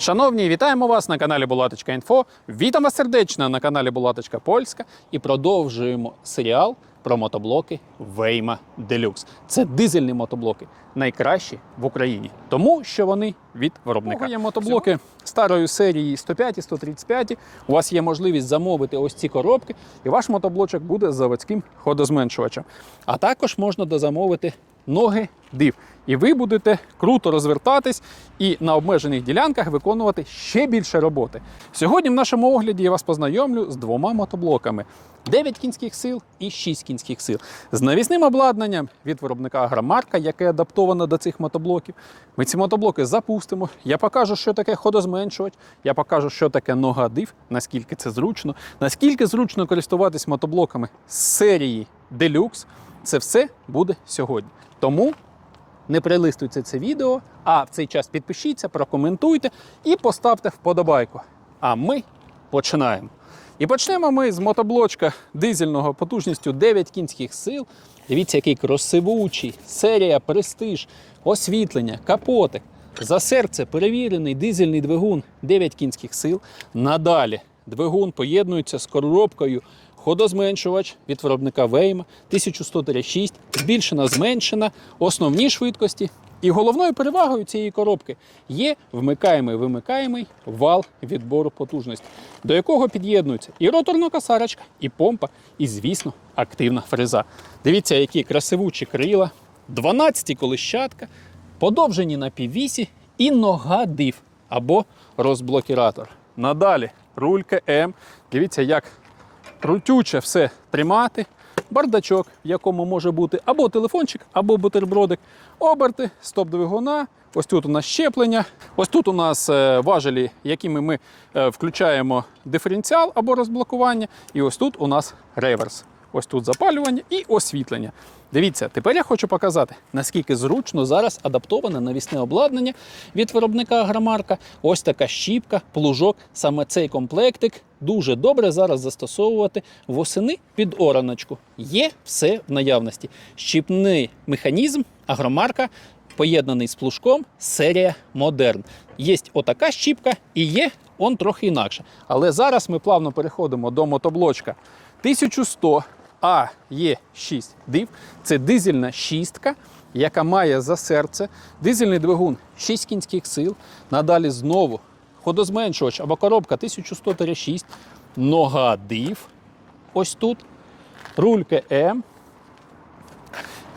Шановні, вітаємо вас на каналі Булаточка Інфо. Вітаємо вас сердечно на каналі Булаточка Польська і продовжуємо серіал про мотоблоки Вейма Делюкс. Це дизельні мотоблоки, найкращі в Україні, тому що вони від виробника. Є мотоблоки старої серії 105 і 135. У вас є можливість замовити ось ці коробки, і ваш мотоблочок буде з заводським ходозменшувачем. А також можна дозамовити ноги див. І ви будете круто розвертатись і на обмежених ділянках виконувати ще більше роботи. Сьогодні в нашому огляді я вас познайомлю з двома мотоблоками: 9 кінських сил і 6 кінських сил. З навісним обладнанням від виробника Агромарка, яке адаптовано до цих мотоблоків. Ми ці мотоблоки запустимо. Я покажу, що таке ходозменшувач, я покажу, що таке нога див, наскільки це зручно, наскільки зручно користуватись мотоблоками з серії Deluxe. Це все буде сьогодні. Тому не прилистуйте це відео, а в цей час підпишіться, прокоментуйте і поставте вподобайку. А ми починаємо. І почнемо ми з мотоблочка дизельного потужністю 9 кінських сил. Дивіться, який красивучий, серія, престиж, освітлення, капотик. За серце перевірений дизельний двигун 9 кінських сил. Надалі двигун поєднується з коробкою ходозменшувач від виробника Вейма 1136, збільшена, зменшена, основні швидкості. І головною перевагою цієї коробки є вмикаємий вимикаємий вал відбору потужності, до якого під'єднується і роторна косарочка, і помпа, і, звісно, активна фреза. Дивіться, які красивучі крила, 12 колищатка, подовжені на піввісі і нога див або розблокіратор. Надалі рулька М. Дивіться, як крутюче все тримати. Бардачок, в якому може бути або телефончик, або бутербродик, оберти, стоп двигуна. Ось тут у нас щеплення. Ось тут у нас е, важелі, якими ми е, включаємо диференціал або розблокування. І ось тут у нас реверс. Ось тут запалювання і освітлення. Дивіться, тепер я хочу показати, наскільки зручно зараз адаптоване навісне обладнання від виробника Агромарка. Ось така щіпка, плужок. Саме цей комплектик дуже добре зараз застосовувати восени під ораночку. Є все в наявності. Щіпний механізм Агромарка поєднаний з плужком серія Модерн. Є отака щіпка і є он трохи інакше. Але зараз ми плавно переходимо до мотоблочка 1100 а є 6 див. Це дизельна шістка, яка має за серце дизельний двигун 6 кінських сил. Надалі знову ходозменшувач або коробка 1106, нога див. Ось тут. Рулька М.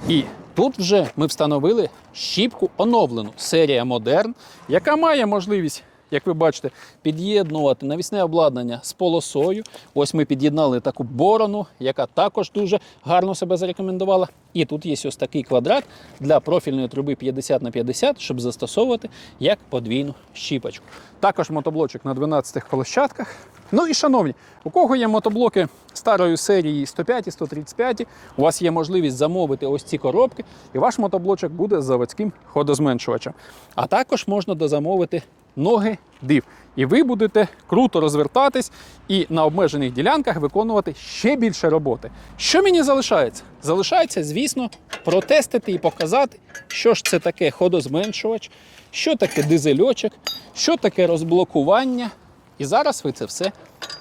І тут вже ми встановили щіпку оновлену серія Модерн, яка має можливість, як ви бачите, під'єднувати навісне обладнання з полосою. Ось ми під'єднали таку борону, яка також дуже гарно себе зарекомендувала. І тут є ось такий квадрат для профільної труби 50 на 50, щоб застосовувати як подвійну щіпочку. Також мотоблочок на 12 площадках. Ну і шановні, у кого є мотоблоки старої серії 105 і 135, у вас є можливість замовити ось ці коробки, і ваш мотоблочок буде з заводським ходозменшувачем. А також можна дозамовити ноги див. І ви будете круто розвертатись і на обмежених ділянках виконувати ще більше роботи. Що мені залишається? Залишається, звісно, протестити і показати, що ж це таке ходозменшувач, що таке дизельочок, що таке розблокування. І зараз ви це все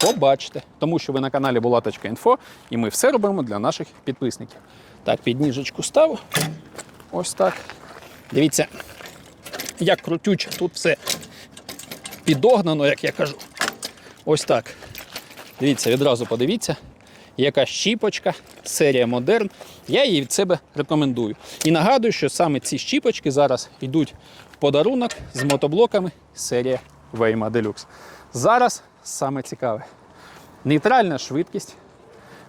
побачите, тому що ви на каналі Булаточка.Інфо і ми все робимо для наших підписників. Так, підніжечку ставу. Ось так. Дивіться, як крутюче тут все підогнано, як я кажу. Ось так. Дивіться, відразу подивіться, яка щіпочка, серія Модерн. Я її від себе рекомендую. І нагадую, що саме ці щіпочки зараз йдуть в подарунок з мотоблоками серія Вейма Deluxe. Зараз саме цікаве. Нейтральна швидкість.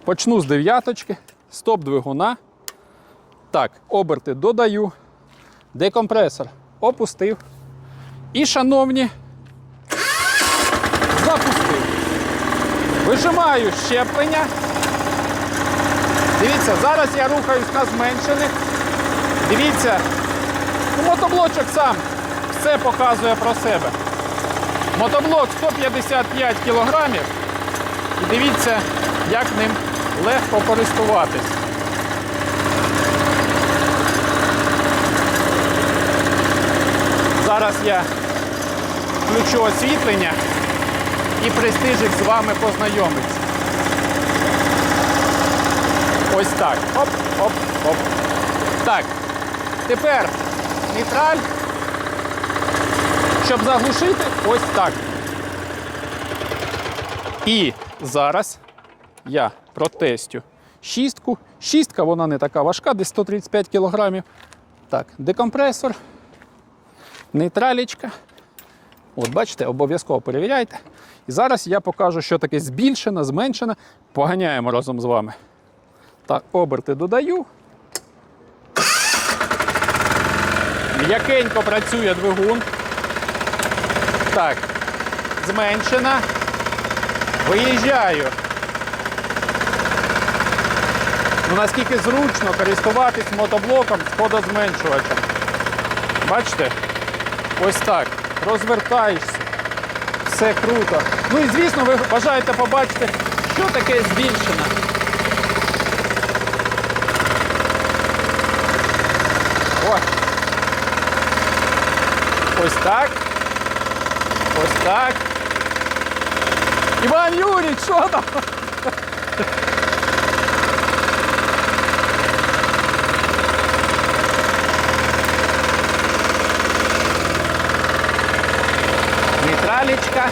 Почну з дев'яточки, стоп двигуна. Так, оберти додаю. Декомпресор опустив. І, шановні, Вижимаю щеплення. Дивіться, зараз я рухаюсь на зменшених. Дивіться, мотоблочок сам все показує про себе. Мотоблок 155 кілограмів. І дивіться, як ним легко користуватись. Зараз я включу освітлення і престижик з вами познайомиться. Ось так. Оп, оп, оп. Так. Тепер нейтраль. Щоб заглушити, ось так. І зараз я протестю шістку. Шістка, вона не така важка, десь 135 кг. Так, декомпресор, нейтралічка. От бачите, обов'язково перевіряйте. І зараз я покажу, що таке збільшена, зменшена. Поганяємо разом з вами. Так, оберти додаю. М'якенько працює двигун. Так, зменшена. Виїжджаю. Ну, наскільки зручно користуватись мотоблоком з ходозменшувачем. Бачите? Ось так. Розвертаєшся. Все круто. Ну і звісно, ви бажаєте побачити, що таке збільшена. Ось так. Ось так. Іван Юрійович, що там? Нейтралічка.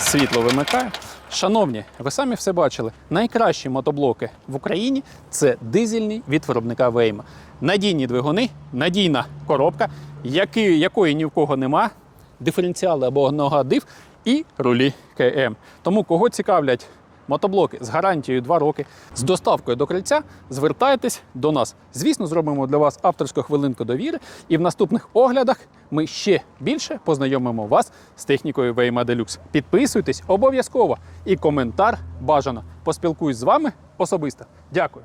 Світло вимикаю. Шановні, ви самі все бачили. Найкращі мотоблоки в Україні це дизельні від виробника Вейма. Надійні двигуни, надійна коробка, які, якої ні в кого нема, диференціали або нога див і рулі КМ. Тому кого цікавлять мотоблоки з гарантією 2 роки, з доставкою до крильця, звертайтесь до нас. Звісно, зробимо для вас авторську хвилинку довіри, і в наступних оглядах ми ще більше познайомимо вас з технікою Вейма Deluxe. Підписуйтесь обов'язково і коментар бажано. Поспілкуюсь з вами особисто. Дякую.